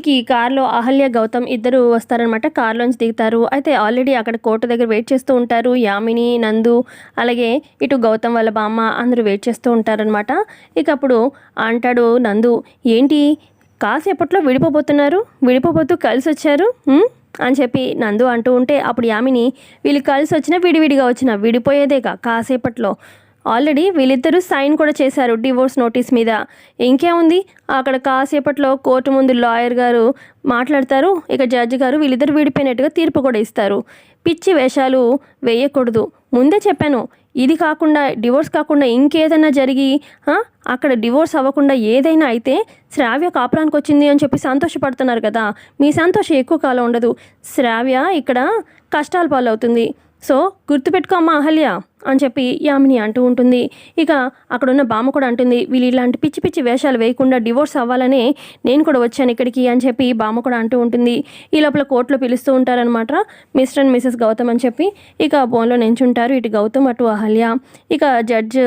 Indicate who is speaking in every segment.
Speaker 1: ఇంటికి కార్లో అహల్య గౌతమ్ ఇద్దరు వస్తారనమాట కార్లోంచి దిగుతారు. అయితే ఆల్రెడీ అక్కడ కోర్టు దగ్గర వెయిట్ చేస్తూ ఉంటారు. యామిని నందు అలాగే ఇటు గౌతమ్ వాళ్ళ బామ్మ అందరూ వెయిట్ చేస్తూ ఉంటారనమాట ఇక అప్పుడు అంటాడు నందు ఏంటి? కాసేపట్లో విడిపోబోతున్నారు? విడిపోబోతూ కలిసి వచ్చారు అని చెప్పి నందు అంటూ ఉంటే అప్పుడు యామిని వీళ్ళు కలిసి వచ్చినా విడివిడిగా వచ్చిన విడిపోయేదేగా కాసేపట్లో. ఆల్రెడీ వీళ్ళిద్దరూ సైన్ కూడా చేశారు డివోర్స్ నోటీస్ మీద. ఇంకేముంది అక్కడ కాసేపట్లో కోర్టు ముందు లాయర్ గారు మాట్లాడతారు. ఇక జడ్జి గారు వీళ్ళిద్దరు విడిపోయినట్టుగా తీర్పు కూడా ఇస్తారు. పిచ్చి వేషాలు వేయకూడదు. ముందే చెప్పాను ఇది కాకుండా డివోర్స్ కాకుండా ఇంకేదైనా జరిగి అక్కడ డివోర్స్ అవ్వకుండా ఏదైనా అయితే శ్రావ్య కాపురానికి వచ్చింది అని చెప్పి సంతోషపడుతున్నారు కదా. మీ సంతోషం ఎక్కువ కాలం ఉండదు. శ్రావ్య ఇక్కడ కష్టాల పాలవుతుంది. సో గుర్తుపెట్టుకో అమ్మా అహల్య. అని చెప్పి యామిని అంటూ ఉంటుంది. ఇక అక్కడున్న బామ్మ కూడా అంటుంది వీళ్ళు ఇలాంటి పిచ్చి పిచ్చి వేషాలు వేయకుండా డివోర్స్ అవ్వాలనే నేను కూడా వచ్చాను ఇక్కడికి అని చెప్పి బామ్మ కూడా అంటూ ఉంటుంది. ఈ లోపల కోర్టులో పిలుస్తూ ఉంటారనమాట మిస్టర్ అండ్ మిసెస్ గౌతమ్ అని చెప్పి. ఇక బోన్లో నించుంటారు ఇటు గౌతమ్ అటు అహల్య. ఇక జడ్జ్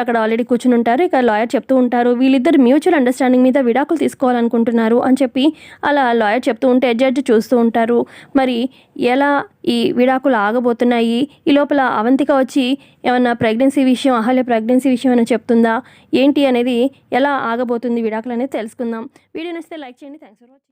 Speaker 1: అక్కడ ఆల్రెడీ కూర్చుని ఉంటారు. ఇక లాయర్ చెప్తూ ఉంటారు వీళ్ళిద్దరు మ్యూచువల్ అండర్స్టాండింగ్ మీద విడాకులు తీసుకోవాలనుకుంటున్నారు అని చెప్పి అలా లాయర్ చెప్తూ ఉంటే జడ్జ్ చూస్తూ ఉంటారు. మరి ఎలా ఈ విడాకులు ఆగబోతున్నాయి? ఈ లోపల అవంతిక వచ్చి ఏమన్నా ప్రెగ్నెన్సీ విషయం అహల్య ప్రెగ్నెన్సీ విషయం ఏమైనా చెప్తుందా? ఏంటి అనేది ఎలా ఆగబోతుంది విడాకులు అనేది తెలుసుకుందాం. వీడియో నచ్చితే లైక్ చేయండి. Thanks for watching